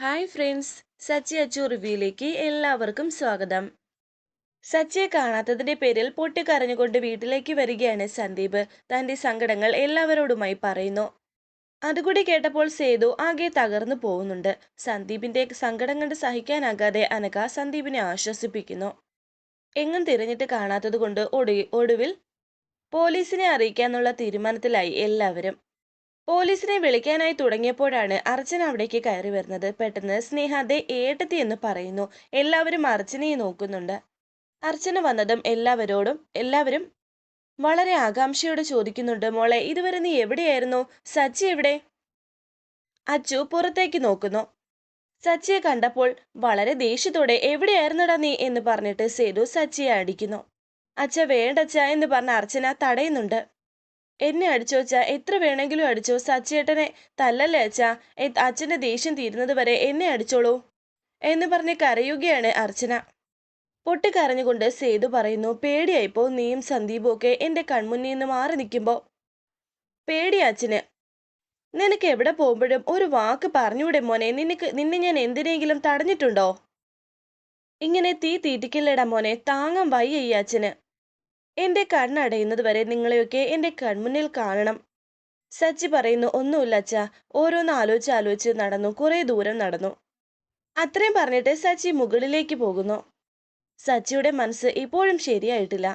Hi friends Sachi Achu റിവ്യൂയിലേക്ക് എല്ലാവർക്കും സ്വാഗതം. സച്ചിയെ കാണാത്തതിന്റെ പേരിൽ പൊട്ടിക്കരഞ്ഞുകൊണ്ട് വീട്ടിലേക്ക് വരികയാണ് സന്ദീപ്. തന്റെ സങ്കടങ്ങൾ എല്ലാവരോടുമായി പറയുന്നു. അതുകൂടി കേട്ടപ്പോൾ സേതു ആകെ തകർന്നു പോകുന്നുണ്ട്. സന്ദീപിന്റെ സങ്കടം കണ്ട് സഹിക്കാനാകാതെ അനക സന്ദീപിനെ ആശ്വസിപ്പിക്കുന്നു. എങ്ങും തിരഞ്ഞിട്ട് കാണാത്തത് കൊണ്ട് ഒടുവിൽ പോലീസിനെ അറിയിക്കാനുള്ള തീരുമാനത്തിലായി എല്ലാവരും. പോലീസിനെ വിളിക്കാനായി തുടങ്ങിയപ്പോഴാണ് അർച്ചന അവിടേക്ക് കയറി വരുന്നത്. പെട്ടെന്ന് സ്നേഹ ദേ ഏട്ടത്തി എന്ന് പറയുന്നു. എല്ലാവരും അർച്ചനയെ നോക്കുന്നുണ്ട്. അർച്ചന വന്നതും എല്ലാവരോടും എല്ലാവരും വളരെ ആകാംക്ഷയോടെ ചോദിക്കുന്നുണ്ട്. മോളെ ഇതുവരെ നീ എവിടെയായിരുന്നു? സച്ചി എവിടെ? അച്ചു പുറത്തേക്ക് നോക്കുന്നു. സച്ചിയെ കണ്ടപ്പോൾ വളരെ ദേഷ്യത്തോടെ എവിടെയായിരുന്നടാ നീ? എന്ന് പറഞ്ഞിട്ട് സേതു സച്ചിയെ അടിക്കുന്നു. അച്ഛ വേണ്ടച്ച എന്ന് പറഞ്ഞ അർച്ചന തടയുന്നുണ്ട്. എന്നെ അടിച്ചോ അച്ഛ? എത്ര വേണമെങ്കിലും അടിച്ചോ? സച്ചേട്ടനെ തല്ലല്ലേ അച്ഛാ? അച്ഛന്റെ ദേഷ്യം തീരുന്നത് വരെ എന്നെ അടിച്ചോളൂ എന്ന് പറഞ്ഞ് കരയുകയാണ് അർച്ചന. പൊട്ടിക്കരഞ്ഞുകൊണ്ട് സേതു പറയുന്നു പേടിയായിപ്പോ നീയും സന്ദീപും ഒക്കെ എന്റെ കൺമുന്നിൽ നിന്ന് മാറി നിൽക്കുമ്പോ? പേടിയാ അച്ഛന്. നിനക്ക് എവിടെ പോകുമ്പോഴും ഒരു വാക്ക് പറഞ്ഞുവിടെ മോനെ? നിനക്ക് നിന്നെ ഞാൻ എന്തിനെങ്കിലും തടഞ്ഞിട്ടുണ്ടോ? ഇങ്ങനെ തീ തീറ്റിക്കില്ലടാ മോനെ. താങ്ങാൻ വയ്യ ഈ അച്ഛന്. എന്റെ കണ്ണടയുന്നത് വരെ നിങ്ങളെയൊക്കെ എന്റെ കൺമുന്നിൽ കാണണം. സച്ചി പറയുന്നു ഒന്നുമില്ല അച്ഛ. ഓരോന്ന് ആലോചിച്ച് ആലോചിച്ച് നടന്നു. കുറെ ദൂരം നടന്നു. അത്രയും പറഞ്ഞിട്ട് സച്ചി മുകളിലേക്ക് പോകുന്നു. സച്ചിയുടെ മനസ്സ് ഇപ്പോഴും ശരിയായിട്ടില്ല.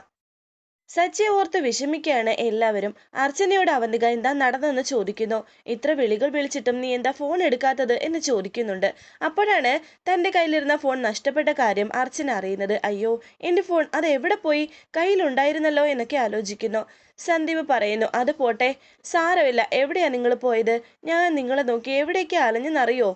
സച്ചിയെ ഓർത്ത് വിഷമിക്കുകയാണ് എല്ലാവരും. അർച്ചനയോട് അവന്തിക എന്താ നടന്നെന്ന് ചോദിക്കുന്നു. ഇത്ര വിളികൾ വിളിച്ചിട്ടും നീ എന്താ ഫോൺ എടുക്കാത്തത് എന്ന് ചോദിക്കുന്നുണ്ട്. അപ്പോഴാണ് തന്റെ കയ്യിലിരുന്ന ഫോൺ നഷ്ടപ്പെട്ട കാര്യം അർച്ചന അറിയുന്നത്. അയ്യോ എന്റെ ഫോൺ അത് എവിടെ പോയി? കയ്യിലുണ്ടായിരുന്നല്ലോ എന്നൊക്കെ ആലോചിക്കുന്നു. സന്ദീപ് പറയുന്നു അത് പോട്ടെ. സാരമില്ല. എവിടെയാ നിങ്ങൾ പോയത്? ഞാൻ നിങ്ങളെ നോക്കി എവിടേക്കാ അലഞ്ഞെന്നറിയോ?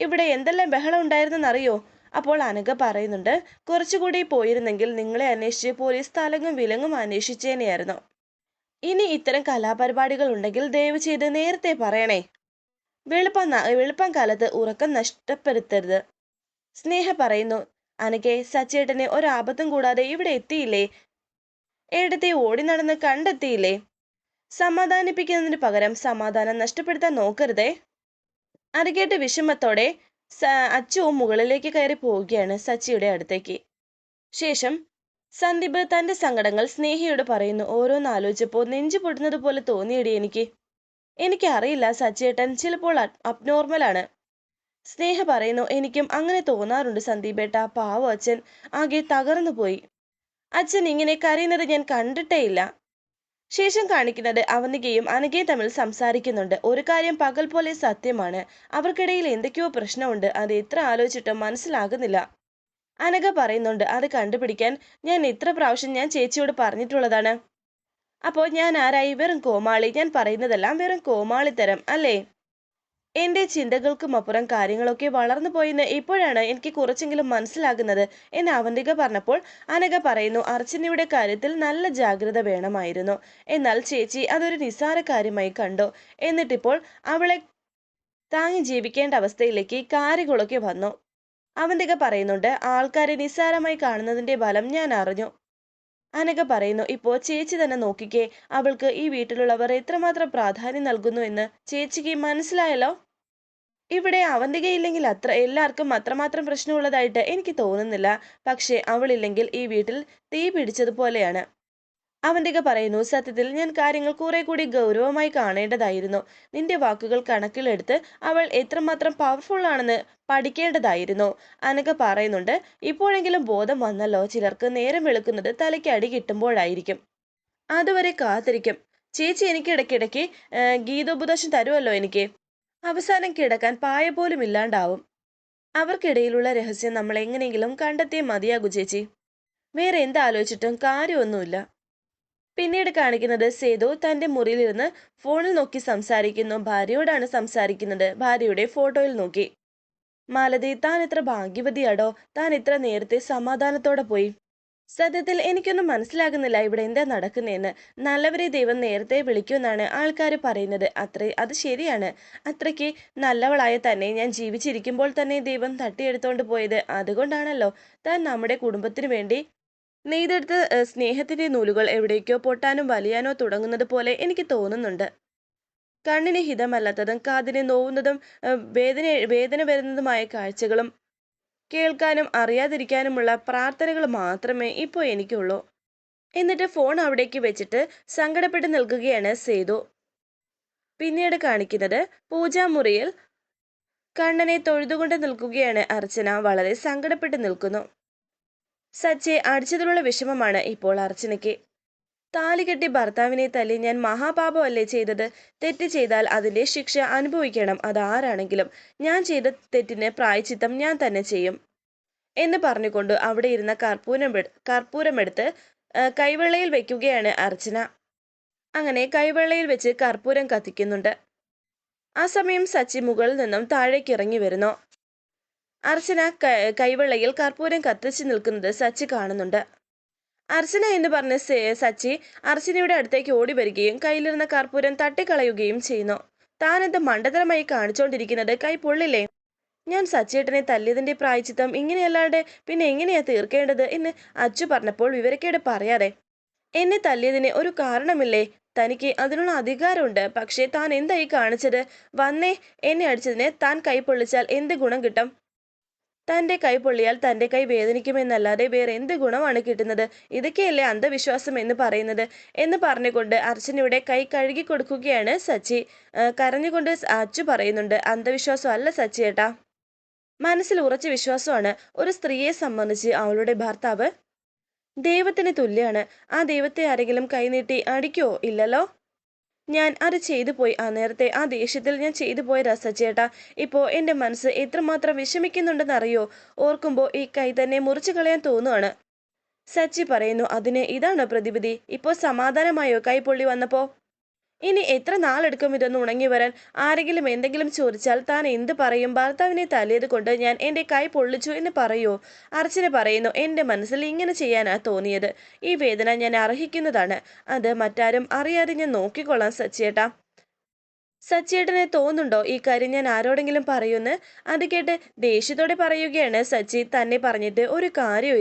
ഇവിടെ എന്തെല്ലാം ബഹളം ഉണ്ടായിരുന്നെന്നറിയോ? അപ്പോൾ അനഘ പറയുന്നുണ്ട് കുറച്ചുകൂടി പോയിരുന്നെങ്കിൽ നിങ്ങളെ അന്വേഷിച്ച് പോലീസ് തലങ്ങും വിലങ്ങും അന്വേഷിച്ചേനെയായിരുന്നു. ഇനി ഇത്തരം കലാപരിപാടികൾ ഉണ്ടെങ്കിൽ ദയവ് ചെയ്ത് നേരത്തെ പറയണേ. വെളുപ്പം വെളുപ്പം കാലത്ത് ഉറക്കം നഷ്ടപ്പെടുത്തരുത്. സ്നേഹ പറയുന്നു അനഘെ സച്ചേട്ടനെ ഒരാപത്തും കൂടാതെ ഇവിടെ എത്തിയില്ലേ? എടുത്തി ഓടി നടന്ന് കണ്ടെത്തിയില്ലേ? സമാധാനിപ്പിക്കുന്നതിന് പകരം സമാധാനം നഷ്ടപ്പെടുത്താൻ നോക്കരുതേ? അരകേട്ട് കേട്ട് വിഷമത്തോടെ അച്ചുവും മുകളിലേക്ക് കയറി പോവുകയാണ് സച്ചിയുടെ അടുത്തേക്ക്. ശേഷം സന്ദീപ് തന്റെ സങ്കടങ്ങൾ സ്നേഹിയോട് പറയുന്നു ഓരോന്ന് ആലോചിച്ചപ്പോൾ നെഞ്ചു പൊടുന്നത് പോലെ തോന്നിയടി എനിക്ക്. എനിക്കറിയില്ല സച്ചേട്ടൻ ചിലപ്പോൾ അബ്നോർമലാണ് സ്നേഹ പറയുന്നു എനിക്കും അങ്ങനെ തോന്നാറുണ്ട് സന്ദീപേട്ട. പാവം അച്ഛൻ ആകെ തകർന്നു പോയി. അച്ഛൻ ഇങ്ങനെ കരയുന്നത് ഞാൻ കണ്ടിട്ടേയില്ല ശേഷം കാണിക്കുന്നത് അവനികയും അനഘയും തമ്മിൽ സംസാരിക്കുന്നുണ്ട്. ഒരു കാര്യം പകൽ പോലെ സത്യമാണ്. അവർക്കിടയിൽ എന്തൊക്കെയോ പ്രശ്നമുണ്ട്. അത് എത്ര ആലോചിച്ചിട്ടും മനസ്സിലാകുന്നില്ല. അനഘ പറയുന്നുണ്ട് അത് കണ്ടുപിടിക്കാൻ ഞാൻ ഇത്ര പ്രാവശ്യം ഞാൻ ചേച്ചിയോട് പറഞ്ഞിട്ടുള്ളതാണ്. അപ്പോൾ ഞാൻ ആരായി? വെറും കോമാളി. ഞാൻ പറയുന്നതെല്ലാം വെറും കോമാളിത്തരം അല്ലേ? എന്റെ ചിന്തകൾക്കും അപ്പുറം കാര്യങ്ങളൊക്കെ വളർന്നു പോയെന്ന് ഇപ്പോഴാണ് എനിക്ക് കുറച്ചെങ്കിലും മനസ്സിലാകുന്നത് എന്ന് അവന്തിക പറഞ്ഞപ്പോൾ അനഘ പറയുന്നു അർച്ചനയുടെ കാര്യത്തിൽ നല്ല ജാഗ്രത വേണമായിരുന്നു. എന്നാൽ ചേച്ചി അതൊരു നിസ്സാര കാര്യമായി കണ്ടു. എന്നിട്ടിപ്പോൾ അവളെ താങ്ങി ജീവിക്കേണ്ട അവസ്ഥയിലേക്ക് കാര്യങ്ങളൊക്കെ വന്നു. അവന്തിക പറയുന്നുണ്ട് ആൾക്കാരെ നിസ്സാരമായി കാണുന്നതിന്റെ ഫലം ഞാൻ അറിഞ്ഞു. അനഘ പറയുന്നു ഇപ്പോൾ ചേച്ചി തന്നെ നോക്കിക്കേ അവൾക്ക് ഈ വീട്ടിലുള്ളവർ എത്രമാത്രം പ്രാധാന്യം നൽകുന്നു എന്ന് ചേച്ചിക്ക് മനസ്സിലായല്ലോ? ഇവിടെ അവന്തികയില്ലെങ്കിൽ അത്ര എല്ലാവർക്കും അത്രമാത്രം പ്രശ്നമുള്ളതായിട്ട് എനിക്ക് തോന്നുന്നില്ല. പക്ഷേ അവളില്ലെങ്കിൽ ഈ വീട്ടിൽ തീ പിടിച്ചതുപോലെയാണ്. അവന്തിക പറയുന്നു സത്യത്തിൽ ഞാൻ കാര്യങ്ങൾ കുറെ കൂടി ഗൗരവമായി കാണേണ്ടതായിരുന്നു. നിന്റെ വാക്കുകൾ കണക്കിലെടുത്ത് അവൾ എത്രമാത്രം പവർഫുൾ ആണെന്ന് പഠിക്കേണ്ടതായിരുന്നു. അനക പറയുന്നുണ്ട് ഇപ്പോഴെങ്കിലും ബോധം വന്നല്ലോ. ചിലർക്ക് നേരം വെളുക്കുന്നത് തലയ്ക്ക് അടി കിട്ടുമ്പോഴായിരിക്കും. അതുവരെ കാത്തിരിക്കും. ചേച്ചി എനിക്ക് ഇടയ്ക്കിടയ്ക്ക് ഗീതോപദേശം തരുമല്ലോ എനിക്ക്. അവസാനം കിടക്കാൻ പായ പോലും ഇല്ലാണ്ടാവും. അവർക്കിടയിലുള്ള രഹസ്യം നമ്മൾ എങ്ങനെയെങ്കിലും കണ്ടെത്തിയേ മതിയാകൂ ചേച്ചി. വേറെ എന്താലോചിച്ചിട്ടും കാര്യമൊന്നുമില്ല. പിന്നീട് കാണിക്കുന്നത് സേതു തന്റെ മുറിയിലിരുന്ന് ഫോണിൽ നോക്കി സംസാരിക്കുന്നു. ഭാര്യയോടാണ് സംസാരിക്കുന്നത്. ഭാര്യയുടെ ഫോട്ടോയിൽ നോക്കി. മാലതി താൻ എത്ര ഭാഗ്യവതിയാടോ? താൻ ഇത്ര നേരത്തെ സമാധാനത്തോടെ പോയി. സത്യത്തിൽ എനിക്കൊന്നും മനസ്സിലാകുന്നില്ല ഇവിടെ എന്താ നടക്കുന്നതെന്ന്. നല്ലവരെ ദൈവം നേരത്തെ വിളിക്കുമെന്നാണ് ആൾക്കാർ പറയുന്നത്. അത്രേ അത് ശരിയാണ്. അത്രയ്ക്ക് നല്ലവളായ തന്നെ ഞാൻ ജീവിച്ചിരിക്കുമ്പോൾ തന്നെ ദൈവം തട്ടിയെടുത്തോണ്ട് പോയത്. അതുകൊണ്ടാണല്ലോ താൻ നമ്മുടെ കുടുംബത്തിന് വേണ്ടി നെയ്തെടുത്ത സ്നേഹത്തിന്റെ നൂലുകൾ എവിടേക്കോ പൊട്ടാനും വലിയാനോ തുടങ്ങുന്നത് പോലെ എനിക്ക് തോന്നുന്നുണ്ട്. കണ്ണിന് ഹിതമല്ലാത്തതും കാതിന് നോവുന്നതും വേദന വേദന വരുന്നതുമായ കാഴ്ചകളും കേൾക്കാനും അറിയാതിരിക്കാനുമുള്ള പ്രാർത്ഥനകൾ മാത്രമേ ഇപ്പോൾ എനിക്കുള്ളൂ. എന്നിട്ട് ഫോൺ അവിടേക്ക് വെച്ചിട്ട് സങ്കടപ്പെട്ട് നിൽക്കുകയാണ് സേതു. പിന്നീട് കാണിക്കുന്നത് പൂജാമുറിയിൽ കണ്ണനെ തൊഴുതുകൊണ്ട് നിൽക്കുകയാണ് അർച്ചന. വളരെ സങ്കടപ്പെട്ട് നിൽക്കുന്നു. സച്ചെ അടിച്ചതിലുള്ള വിഷമമാണ് ഇപ്പോൾ അർച്ചനയ്ക്ക്. താലി കെട്ടി ഭർത്താവിനെ തല്ലി ഞാൻ മഹാപാപമല്ലേ ചെയ്തത്? തെറ്റ് ചെയ്താൽ അതിന്റെ ശിക്ഷ അനുഭവിക്കണം. അതാരാണെങ്കിലും ഞാൻ ചെയ്ത തെറ്റിന് പ്രായച്ചിത്തം ഞാൻ തന്നെ ചെയ്യും. എന്ന് പറഞ്ഞുകൊണ്ട് അവിടെ ഇരുന്ന കർപ്പൂരം കർപ്പൂരമെടുത്ത് കൈവെള്ളയിൽ വെക്കുകയാണ് അർച്ചന. അങ്ങനെ കൈവെള്ളയിൽ വെച്ച് കർപ്പൂരം കത്തിക്കുന്നുണ്ട്. ആ സമയം സച്ചി മുകളിൽ നിന്നും താഴേക്ക് ഇറങ്ങി വരുന്നു. അർച്ചന കൈവെള്ളയിൽ കർപ്പൂരം കത്തിച്ച് നിൽക്കുന്നത് സച്ചി കാണുന്നുണ്ട്. അർച്ചന എന്ന് പറഞ്ഞ സച്ചി അർച്ചനയുടെ അടുത്തേക്ക് ഓടി വരികയും കയ്യിലിരുന്ന കർപ്പൂരം തട്ടിക്കളയുകയും ചെയ്യുന്നു. താനെന്ത് മണ്ടതരമായി കാണിച്ചുകൊണ്ടിരിക്കുന്നത് കൈ പൊള്ളില്ലേ? ഞാൻ സച്ചേട്ടനെ തല്ലിയതിന്റെ പ്രായച്ചിത്തം ഇങ്ങനെയല്ലാണ്ട് പിന്നെ എങ്ങനെയാ തീർക്കേണ്ടത് എന്ന് അച്ചു പറഞ്ഞപ്പോൾ വിവരക്കേട് പറയാതെ എന്നെ തല്ലിയതിന് ഒരു കാരണമില്ലേ? തനിക്ക് അതിനുള്ള അധികാരമുണ്ട്. പക്ഷേ താൻ എന്തായി കാണിച്ചത്? വന്നേ എന്നെ അടിച്ചതിന് താൻ കൈ പൊള്ളിച്ചാൽ എന്ത് ഗുണം കിട്ടും? തന്റെ കൈ പൊള്ളിയാൽ തന്റെ കൈ വേദനിക്കുമെന്നല്ലാതെ വേറെ എന്ത് ഗുണമാണ് കിട്ടുന്നത്? ഇതൊക്കെയല്ലേ അന്ധവിശ്വാസം എന്ന് പറയുന്നത്? എന്ന് പറഞ്ഞുകൊണ്ട് അർച്ചനയുടെ കൈ കഴുകി കൊടുക്കുകയാണ് സച്ചി. കരഞ്ഞുകൊണ്ട് അച്ചു പറയുന്നുണ്ട് അന്ധവിശ്വാസം അല്ല സച്ചി ഏട്ടാ. മനസ്സിൽ ഉറച്ച വിശ്വാസമാണ് ഒരു സ്ത്രീയെ സംബന്ധിച്ച് അവളുടെ ഭർത്താവ്. ദൈവത്തിന് തുല്യാണ്. ആ ദൈവത്തെ ആരെങ്കിലും കൈനീട്ടി അടിക്കോ? ഇല്ലല്ലോ. ഞാൻ അത് ചെയ്തു പോയി. ആ നേരത്തെ ആ ദേഷ്യത്തിൽ ഞാൻ ചെയ്തു പോയ രസച്ചേട്ടാ ഇപ്പോൾ എന്റെ മനസ്സ് എത്രമാത്രം വിഷമിക്കുന്നുണ്ടെന്നറിയോ? ഓർക്കുമ്പോൾ ഈ കൈ തന്നെ മുറിച്ചു കളയാൻ തോന്നുവാണ്. സച്ചി പറയുന്നു അതിന് ഇതാണോ പ്രതിവിധി? ഇപ്പോൾ സമാധാനമായോ കൈ പൊള്ളി വന്നപ്പോ? ഇനി എത്ര നാളെടുക്കും ഇതൊന്ന് ഉണങ്ങി വരാൻ? ആരെങ്കിലും എന്തെങ്കിലും ചോദിച്ചാൽ താൻ എന്ത് പറയും? ഭർത്താവിനെ തല്ലിയത് കൊണ്ട് ഞാൻ എന്റെ കൈ പൊള്ളിച്ചു എന്ന് പറയോ? അർച്ചന പറയുന്നു എന്റെ മനസ്സിൽ ഇങ്ങനെ ചെയ്യാനാ തോന്നിയത്. ഈ വേദന ഞാൻ അർഹിക്കുന്നതാണ്. അത് മറ്റാരും അറിയാതെ ഞാൻ നോക്കിക്കൊള്ളാം സച്ചിയേട്ടാ. സച്ചിയേട്ടനെ തോന്നുന്നുണ്ടോ? ഈ കാര്യം ഞാൻ ആരോടെങ്കിലും പറയുമെന്ന്? അത് കേട്ട് ദേഷ്യത്തോടെ പറയുകയാണ് സച്ചി. തന്നെ പറഞ്ഞിട്ട് ഒരു കാര്യവും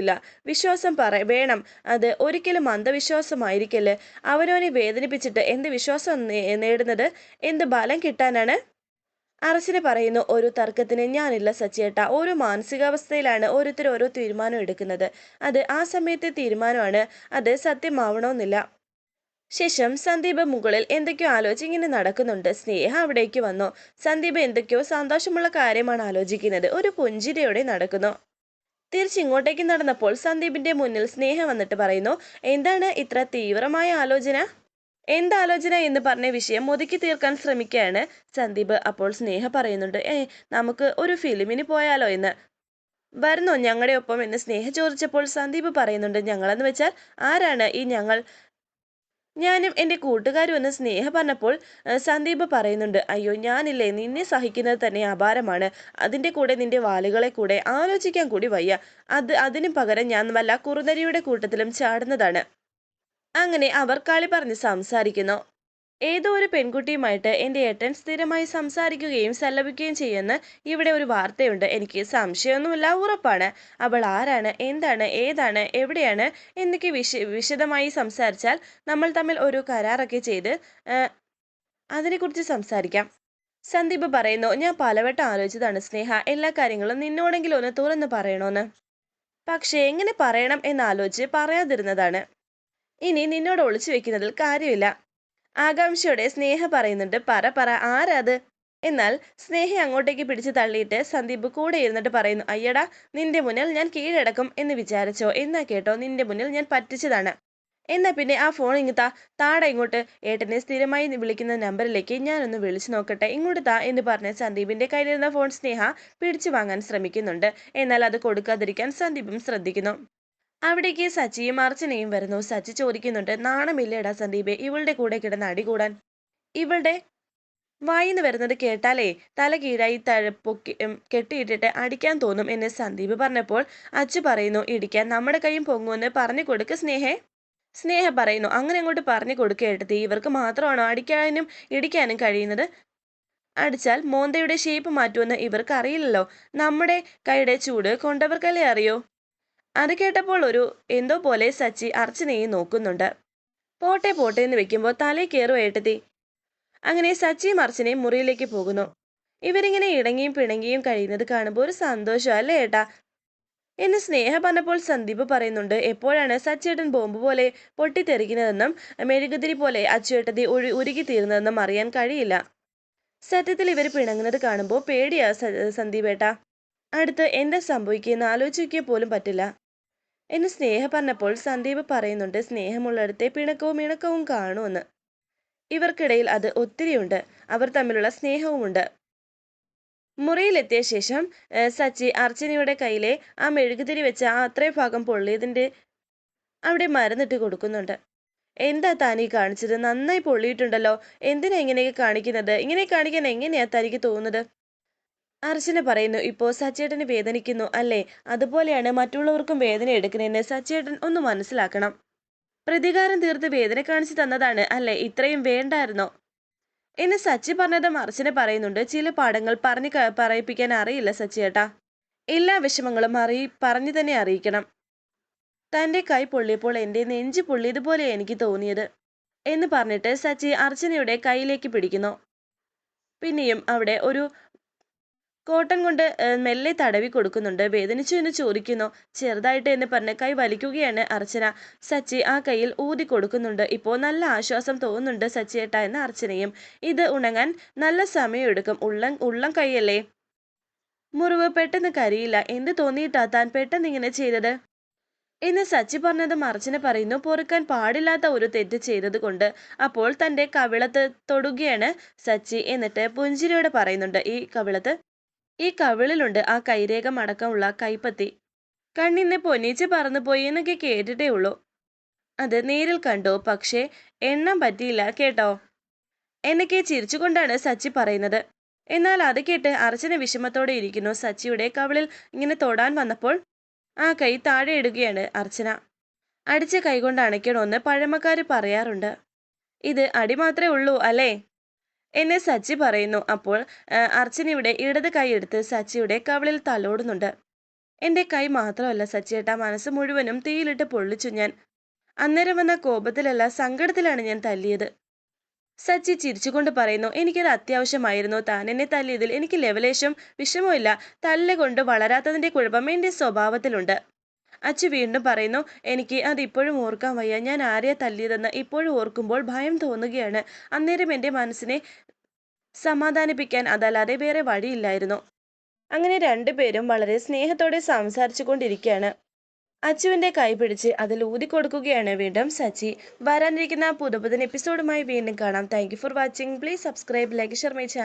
വിശ്വാസം പറ വേണം. അത് ഒരിക്കലും അന്ധവിശ്വാസമായിരിക്കൽ അവനവനെ വേദനിപ്പിച്ചിട്ട് എന്ത് വിശ്വാസം നേടുന്നത്? എന്ത് ബലം കിട്ടാനാണ്? അറസിന് പറയുന്നു ഒരു തർക്കത്തിന് ഞാനില്ല സച്ചിയേട്ട. ഒരു മാനസികാവസ്ഥയിലാണ് ഓരോരുത്തർ ഓരോ തീരുമാനം എടുക്കുന്നത്. അത് ആ സമയത്തെ തീരുമാനമാണ്. അത് സത്യമാവണമെന്നില്ല. ശേഷം സന്ദീപ് മുകളിൽ എന്തൊക്കെയോ ആലോചിച്ച് ഇങ്ങനെ നടക്കുന്നുണ്ട്. സ്നേഹ അവിടേക്ക് വന്നു. സന്ദീപ് എന്തൊക്കെയോ സന്തോഷമുള്ള കാര്യമാണ് ആലോചിക്കുന്നത്. ഒരു പുഞ്ചിരിയോടെ നടക്കുന്നു. തിരിച്ചിങ്ങോട്ടേക്ക് നടന്നപ്പോൾ സന്ദീപിന്റെ മുന്നിൽ സ്നേഹ വന്നിട്ട് പറയുന്നു എന്താണ് ഇത്ര തീവ്രമായ ആലോചന? എന്താലോചന എന്ന് പറഞ്ഞ വിഷയം ഒതുക്കി തീർക്കാൻ ശ്രമിക്കുകയാണ് സന്ദീപ്. അപ്പോൾ സ്നേഹ പറയുന്നുണ്ട് ഏ നമുക്ക് ഒരു ഫിലിമിന് പോയാലോ എന്ന് വരുന്നോ ഞങ്ങളുടെ ഒപ്പം എന്ന് സ്നേഹ ചോദിച്ചപ്പോൾ സന്ദീപ് പറയുന്നുണ്ട് ഞങ്ങളെന്ന് വെച്ചാൽ ആരാണ് ഈ ഞങ്ങൾ ഞാനും എന്റെ കൂട്ടുകാരും എന്ന് സ്നേഹ പറഞ്ഞപ്പോൾ സന്ദീപ് പറയുന്നുണ്ട് അയ്യോ ഞാനില്ലേ നിന്നെ സഹിക്കുന്നത് തന്നെ അപാരമാണ്. അതിന്റെ കൂടെ നിന്റെ വാലുകളെ കൂടെ ആലോചിക്കാൻ കൂടി വയ്യ. അത് അതിനു പകരം ഞാൻ വല്ല കുറുനരിയുടെ കൂട്ടത്തിലും ചാടുന്നതാണ്. അങ്ങനെ അവർ കളി പറഞ്ഞ് സംസാരിക്കുന്നു. ഏതോ ഒരു പെൺകുട്ടിയുമായിട്ട് എന്റെ ഏട്ടൻ സ്ഥിരമായി സംസാരിക്കുകയും സല്ലപിക്കുകയും ചെയ്യുന്ന ഇവിടെ ഒരു വാർത്തയുണ്ട്. എനിക്ക് സംശയമൊന്നുമില്ല ഉറപ്പാണ്. അവൾ ആരാണ് എന്താണ് ഏതാണ് എവിടെയാണ് എന്നൊക്കെ വിശ വിശദമായി സംസാരിച്ചാൽ നമ്മൾ തമ്മിൽ ഒരു കരാറൊക്കെ ചെയ്ത് അതിനെക്കുറിച്ച് സംസാരിക്കാം. സന്ദീപ് പറയുന്നു ഞാൻ പലവട്ടം ആലോചിച്ചതാണ് സ്നേഹ എല്ലാ കാര്യങ്ങളും നിന്നോടെങ്കിലും ഒന്ന് തുറന്ന് പറയണോന്ന്. പക്ഷേ എങ്ങനെ പറയണം എന്നാലോചിച്ച് പറയാതിരുന്നതാണ്. ഇനി നിന്നോട് ഒളിച്ചു വെക്കുന്നതിൽ കാര്യമില്ല. ആകാംക്ഷയോടെ സ്നേഹ പറയുന്നുണ്ട് പറ പറ ആരത് എന്നാൽ സ്നേഹ അങ്ങോട്ടേക്ക് പിടിച്ചു തള്ളിയിട്ട് സന്ദീപ് കൂടെ ഇരുന്നിട്ട് പറയുന്നു അയ്യടാ നിന്റെ മുന്നിൽ ഞാൻ കീഴടക്കും എന്ന് വിചാരിച്ചോ? എന്നാ കേട്ടോ നിന്റെ മുന്നിൽ ഞാൻ പറ്റിച്ചതാണ്. എന്നാ പിന്നെ ആ ഫോൺ ഇങ്ങത്താ താടെ ഇങ്ങോട്ട്. ഏട്ടനെ സ്ഥിരമായി വിളിക്കുന്ന നമ്പറിലേക്ക് ഞാനൊന്ന് വിളിച്ചു നോക്കട്ടെ. ഇങ്ങോട്ട് താ എന്ന് പറഞ്ഞ് സന്ദീപിന്റെ കയ്യിലിരുന്ന ഫോൺ സ്നേഹ പിടിച്ചു വാങ്ങാൻ ശ്രമിക്കുന്നുണ്ട്. എന്നാൽ അത് കൊടുക്കാതിരിക്കാൻ സന്ദീപും ശ്രദ്ധിക്കുന്നു. അവിടേക്ക് സച്ചിയും അർച്ചനയും വരുന്നു. സച്ചി ചോദിക്കുന്നുണ്ട് നാണമില്ലേടാ സന്ദീപ് ഇവളുടെ കൂടെ കിടന്ന് അടികൂടാൻ? ഇവളുടെ വായിന്ന് വരുന്നത് കേട്ടാലേ തല കീഴായി തഴപ്പൊക്കി കെട്ടിയിട്ടിട്ട് അടിക്കാൻ തോന്നും എന്ന് സന്ദീപ് പറഞ്ഞപ്പോൾ അച്ചു പറയുന്നു ഇടിക്കാൻ നമ്മുടെ കൈയും പൊങ്ങുമെന്ന് പറഞ്ഞു കൊടുക്ക് സ്നേഹേ. സ്നേഹ പറയുന്നു അങ്ങനെ അങ്ങോട്ട് പറഞ്ഞു കൊടുക്കേട്ടത്തി ഇവർക്ക് മാത്രമാണോ അടിക്കാനും ഇടിക്കാനും കഴിയുന്നത്? അടിച്ചാൽ മോന്തയുടെ ഷേപ്പ് മാറ്റുമെന്ന് ഇവർക്ക് അറിയില്ലല്ലോ. നമ്മുടെ കൈയുടെ ചൂട് കൊണ്ടവർക്കല്ലേ അറിയോ? അത് കേട്ടപ്പോൾ ഒരു എന്തോ പോലെ സച്ചി അർച്ചനയെ നോക്കുന്നുണ്ട്. പോട്ടെ പോട്ടെ എന്ന് വെക്കുമ്പോൾ തലേ കയറും ഏട്ടത്തി. അങ്ങനെ സച്ചിയും അർച്ചനയും മുറിയിലേക്ക് പോകുന്നു. ഇവരിങ്ങനെ ഇടങ്ങിയും പിണങ്ങിയും കഴിയുന്നത് കാണുമ്പോൾ ഒരു സന്തോഷം അല്ലേ ഏട്ടാ? എന്ന് സ്നേഹ പറഞ്ഞപ്പോൾ സന്ദീപ് പറയുന്നുണ്ട് എപ്പോഴാണ് സച്ചേട്ടൻ ബോംബ് പോലെ പൊട്ടിത്തെറിക്കുന്നതെന്നും മെഴുകുതിരി പോലെ അച്ചുവേട്ടതി ഒഴി ഉരുകി തീരുന്നതെന്നും അറിയാൻ കഴിയില്ല. സത്യത്തിൽ ഇവർ പിണങ്ങുന്നത് കാണുമ്പോൾ പേടിയാ സന്ദീപേട്ട അടുത്ത് എന്താ സംഭവിക്കുകയെന്ന് ആലോചിക്കുക പോലും പറ്റില്ല. എന്ന് സ്നേഹ പറഞ്ഞപ്പോൾ സന്ദീപ് പറയുന്നുണ്ട് സ്നേഹമുള്ളിടത്തെ പിണക്കവും ഇണക്കവും കാണുമെന്ന്. ഇവർക്കിടയിൽ അത് ഒത്തിരിയുണ്ട്. അവർ തമ്മിലുള്ള സ്നേഹവുമുണ്ട്. മുറിയിലെത്തിയ ശേഷം സച്ചി അർച്ചനയുടെ കയ്യിലെ ആ മെഴുകുതിരി വെച്ച ആ അത്രയും ഭാഗം പൊള്ളിയതിന്റെ അവിടെ മരുന്നിട്ട് കൊടുക്കുന്നുണ്ട്. എന്താ താനീ കാണിച്ചത്? നന്നായി പൊള്ളിയിട്ടുണ്ടല്ലോ. എന്തിനാ ഇങ്ങനെയൊക്കെ കാണിക്കുന്നത്? ഇങ്ങനെ കാണിക്കാൻ എങ്ങനെയാ തനിക്ക് തോന്നുന്നത്? അർച്ചന പറയുന്നു ഇപ്പോൾ സച്ചേട്ടന് വേദനിക്കുന്നു അല്ലേ? അതുപോലെയാണ് മറ്റുള്ളവർക്കും വേദന എടുക്കുന്നതെന്ന് സച്ചേട്ടൻ ഒന്ന് മനസ്സിലാക്കണം. പ്രതികാരം തീർത്ത് വേദന കാണിച്ചു തന്നതാണ് അല്ലേ? ഇത്രയും വേണ്ടായിരുന്നോ? എന്ന് സച്ചി പറഞ്ഞതും അർച്ചന പറയുന്നുണ്ട് ചില പാഠങ്ങൾ പറഞ്ഞു പറയിപ്പിക്കാൻ അറിയില്ല സച്ചിയേട്ടാ എല്ലാ വിഷമങ്ങളും അറി പറഞ്ഞു തന്നെ അറിയിക്കണം. തന്റെ കൈ പൊള്ളിയപ്പോൾ എന്റെ നെഞ്ച് പൊള്ളിയതുപോലെ എനിക്ക് തോന്നിയത് എന്ന് പറഞ്ഞിട്ട് സച്ചി അർച്ചനയുടെ കൈയിലേക്ക് പിടിക്കുന്നു. പിന്നെയും അവിടെ ഒരു കോട്ടൺ കൊണ്ട് മെല്ലെ തടവി കൊടുക്കുന്നുണ്ട്. വേദനിച്ചു എന്ന് ചോദിക്കുന്നു. ചെറുതായിട്ട് എന്ന് പറഞ്ഞ് കൈ വലിക്കുകയാണ് അർച്ചന. സച്ചി ആ കയ്യിൽ ഊതി കൊടുക്കുന്നുണ്ട്. ഇപ്പോൾ നല്ല ആശ്വാസം തോന്നുന്നുണ്ട് സച്ചിയേട്ട എന്ന അർച്ചനയും. ഇത് ഉണങ്ങാൻ നല്ല സമയമെടുക്കും. ഉള്ളം ഉള്ളം കൈയല്ലേ? മുറിവ് പെട്ടെന്ന് കരിയില്ല. എന്ത് തോന്നിയിട്ടാ താൻ പെട്ടെന്ന് ഇങ്ങനെ ചെയ്തത്? എന്ന് സച്ചി പറഞ്ഞത് അർച്ചന പറയുന്നു. പൊറുക്കാൻ പാടില്ലാത്ത ഒരു തെറ്റ് ചെയ്തത് കൊണ്ട് അപ്പോൾ തന്റെ കവിളത്ത് തൊടുകയാണ് സച്ചി. എന്നിട്ട് പുഞ്ചിരിയോടെ പറയുന്നുണ്ട്. ഈ കവിളത്ത് ഈ കവിളിലുണ്ട് ആ കൈരേഖം അടക്കമുള്ള കൈപ്പത്തി. കണ്ണിന്ന് പൊന്നിച്ച് പറന്നുപോയി എന്നൊക്കെ കേട്ടിട്ടേ ഉള്ളൂ. അത് നേരിൽ കണ്ടു പക്ഷേ എണ്ണം പറ്റിയില്ല കേട്ടോ. എന്നൊക്കെ ചിരിച്ചുകൊണ്ടാണ് സച്ചി പറയുന്നത്. എന്നാൽ അത് കേട്ട് അർച്ചന വിഷമത്തോടെ ഇരിക്കുന്നു. സച്ചിയുടെ കവിളിൽ ഇങ്ങനെ തൊടാൻ വന്നപ്പോൾ ആ കൈ താഴെ ഇടുകയാണ് അർച്ചന. അടിച്ച കൈകൊണ്ട് അണയ്ക്കണമെന്ന് പഴമക്കാർ പറയാറുണ്ട്. ഇത് അടി മാത്രമേ ഉള്ളൂ അല്ലേ? എന്നെ സച്ചി പറയുന്നു. അപ്പോൾ അർച്ചനയുടെ ഇടത് കൈ എടുത്ത് സച്ചിയുടെ കവിളിൽ തലോടുന്നുണ്ട്. എന്റെ കൈ മാത്രമല്ല സച്ചിയേട്ട മനസ്സ് മുഴുവനും തീയിലിട്ട് പൊള്ളിച്ചു ഞാൻ. അന്നേരം വന്ന കോപത്തിലല്ല സങ്കടത്തിലാണ് ഞാൻ തല്ലിയത്. സച്ചി ചിരിച്ചുകൊണ്ട് പറയുന്നു എനിക്കത് അത്യാവശ്യമായിരുന്നു. താൻ എന്നെ തല്ലിയതിൽ എനിക്ക് ലെവലേശം വിഷമമില്ല തല്ലുകൊണ്ട് വളരാത്തതിന്റെ കുഴപ്പം എന്റെ സ്വഭാവത്തിലുണ്ട്. അച്ചു വീണ്ടും പറയുന്നു എനിക്ക് അതിപ്പോഴും ഓർക്കാൻ വയ്യ. ഞാൻ ആരെയാ തല്ലിയതെന്ന് ഇപ്പോഴും ഓർക്കുമ്പോൾ ഭയം തോന്നുകയാണ്. അന്നേരം എന്റെ മനസ്സിനെ സമാധാനിപ്പിക്കാൻ അതല്ലാതെ വേറെ വഴിയില്ലായിരുന്നു. അങ്ങനെ രണ്ടുപേരും വളരെ സ്നേഹത്തോടെ സംസാരിച്ചു കൊണ്ടിരിക്കുകയാണ് അച്ചുവിന്റെ കൈ പിടിച്ച് അതിൽ ഊതിക്കൊടുക്കുകയാണ് വീണ്ടും സച്ചി. വരാനിരിക്കുന്ന പുതുപുതൻ എപ്പിസോഡുമായി വീണ്ടും കാണാം. Thank for watching please subscribe like share my channel